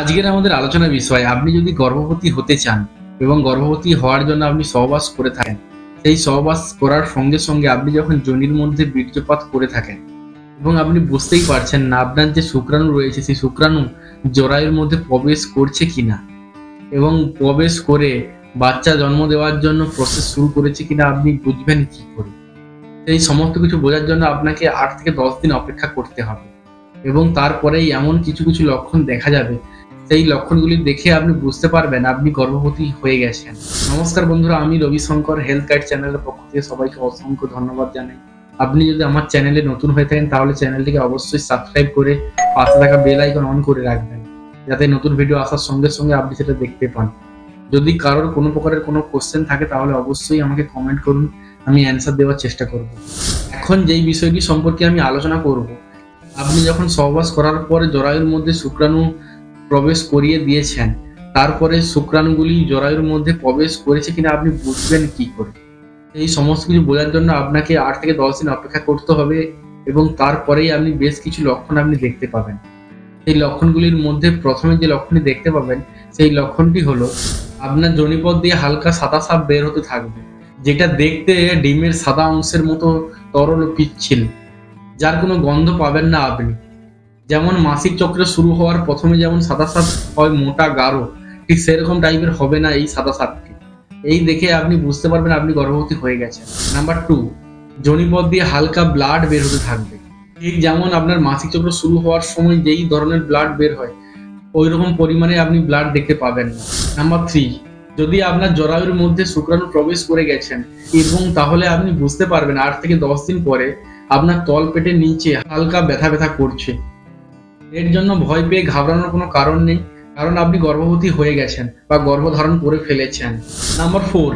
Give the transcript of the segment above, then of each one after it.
আজকের আমাদের আলোচনার বিষয়, আপনি যদি গর্ভবতী হতে চান এবং গর্ভবতী হওয়ার জন্য আপনি সহবাস করে থাকেন, সেই সহবাস করার সঙ্গে সঙ্গে আপনি যখন যোনির মধ্যে বীর্যপাত করে থাকেন এবং আপনি বুঝতেই পারছেন না আপনার যে শুক্রাণু রয়েছে, সেই শুক্রাণু জরায়ুর মধ্যে প্রবেশ করছে কিনা এবং প্রবেশ করে বাচ্চা জন্ম দেওয়ার জন্য প্রসেস শুরু করেছে কিনা আপনি বুঝবেন কি করে? সেই সমস্ত কিছু বোঝার জন্য আপনাকে আট থেকে দশ দিন অপেক্ষা করতে হবে এবং তারপরেই এমন কিছু কিছু লক্ষণ দেখা যাবে সেই লক্ষণগুলি দেখে আপনি বুঝতে পারবেন, আপনি গর্ভবতী হয়ে গেছেন। নমস্কার বন্ধুরা, আমি রবিশঙ্কর হেলথ গাইড চ্যানেলের পক্ষ থেকে সবাইকে অসংখ্য ধন্যবাদ জানাই। আপনি যদি আমার চ্যানেলে নতুন হয়ে থাকেন, তাহলে চ্যানেলটিকে অবশ্যই সাবস্ক্রাইব করে পাশে থাকা বেল আইকন অন করে রাখবেন, যাতে নতুন ভিডিও আসার সঙ্গে সঙ্গে আপনি সেটা দেখতে পান। যদি কারোর কোনো প্রকারের কোনো কোশ্চেন থাকে, তাহলে অবশ্যই আমাকে কমেন্ট করুন, আমি অ্যান্সার দেওয়ার চেষ্টা করব। এখন যেই বিষয়টি সম্পর্কে আমি আলোচনা করব, আপনি যখন সহবাস করার পরে জরায়ুর মধ্যে শুক্রাণু প্রবেশ করিয়ে দিয়েছেন। তারপরে শুক্রাণুগুলি জরায়ুর মধ্যে প্রবেশ করেছে কিনা আপনি বুঝবেন কি করে। এই সমস্ত কিছু বোঝার জন্য আপনাকে আট থেকে দশ দিন অপেক্ষা করতে হবে এবং তারপরেই আপনি বেশ কিছু লক্ষণ আপনি দেখতে পাবেন। সেই লক্ষণগুলির মধ্যে প্রথমে যে লক্ষণটি দেখতে পাবেন, সেই লক্ষণটি হলো আপনার জনিপথ দিয়ে হালকা সাদা সাপ বের হতে থাকবে, যেটা দেখতে ডিমের সাদা অংশের মতো তরল পিচ্ছিল, যার কোনো গন্ধ পাবেন না আপনি। যেমন মাসিক চক্র শুরু হওয়ার প্রথমে যেমন সাদা সাত হয় মোটা গাঢ়, ঠিক সেরকম টাইপের হবে না এই সাদা সাপটি এই দেখে আপনি বুঝতে পারবেন আপনি গর্ভবতী হয়ে গেছেন। নাম্বার টু জনিপথ দিয়ে হালকা ব্লাড বের হতে থাকবে। ঠিক যেমন আপনার মাসিক চক্র শুরু হওয়ার সময় যেই ধরনের ব্লাড বের হয় ওই রকম পরিমাণে আপনি ব্লাড দেখতে পাবেন না। নাম্বার থ্রি যদি আপনার জরায়ুর মধ্যে শুক্রাণু প্রবেশ করে গেছেন, এবং তাহলে আপনি বুঝতে পারবেন আট থেকে দশ দিন পরে আপনার তল পেটের নিচে হালকা ব্যথা ব্যথা করছে। এর জন্য ভয় পেয়ে ঘাবড়ানোর কোনো কারণ নেই। কারণ আপনি গর্ভবতী হয়ে গেছেন বা গর্ভধারণ করে ফেলেছেন। নাম্বার ফোর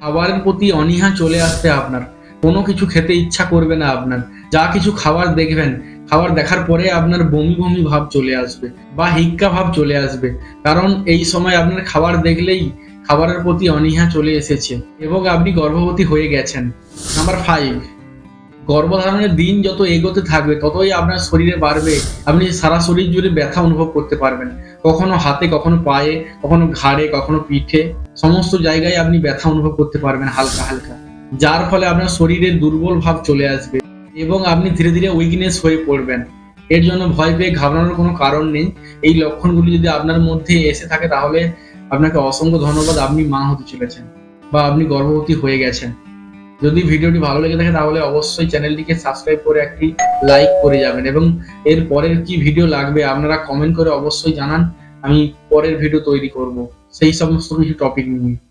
খাবারের প্রতি অনীহা চলে আসবে আপনার। কোনো কিছু খেতে ইচ্ছা করবে না আপনার। যা কিছু খাবার দেখবেন, খাবার দেখার পরে আপনার বমি বমি ভাব চলে আসবে বা হিক্কা ভাব চলে আসবে। কারণ এই সময় আপনার খাবার দেখলেই খাবারের প্রতি অনীহা চলে এসেছে এবং আপনি গর্ভবতী হয়ে গেছেন। নাম্বার ফাইভ গর্ভধারণের দিন যত এগোতে থাকবে, ততই আপনার শরীরে বাড়বে। আপনি সারা শরীর জুড়ে ব্যথা অনুভব করতে পারবেন। কখনো হাতে, কখনো পায়ে, কখনো ঘাড়ে, কখনো পিঠে, সমস্ত জায়গায় আপনি ব্যথা অনুভব করতে পারবেন হালকা হালকা। যার ফলে আপনার শরীরে দুর্বল ভাব চলে আসবে এবং আপনি ধীরে ধীরে উইকনেস হয়ে পড়বেন। এর জন্য ভয় পেয়ে ঘাবড়ানোর কোনো কারণ নেই। এই লক্ষণগুলি যদি আপনার মধ্যে এসে থাকে, তাহলে আপনাকে অসংখ্য ধন্যবাদ। আপনি মা হতে চলেছেন বা আপনি গর্ভবতী হয়ে গেছেন। যদি ভিডিওটি ভালো লেগে থাকে, তাহলে অবশ্যই চ্যানেলটিকে সাবস্ক্রাইব করে একটি লাইক করে যাবেন। এবং এর পরের কি ভিডিও লাগবে, আপনারা কমেন্ট করে অবশ্যই জানান। আমি পরের ভিডিও তৈরি করব। সেই সমস্ত কিছু টপিক নিয়ে।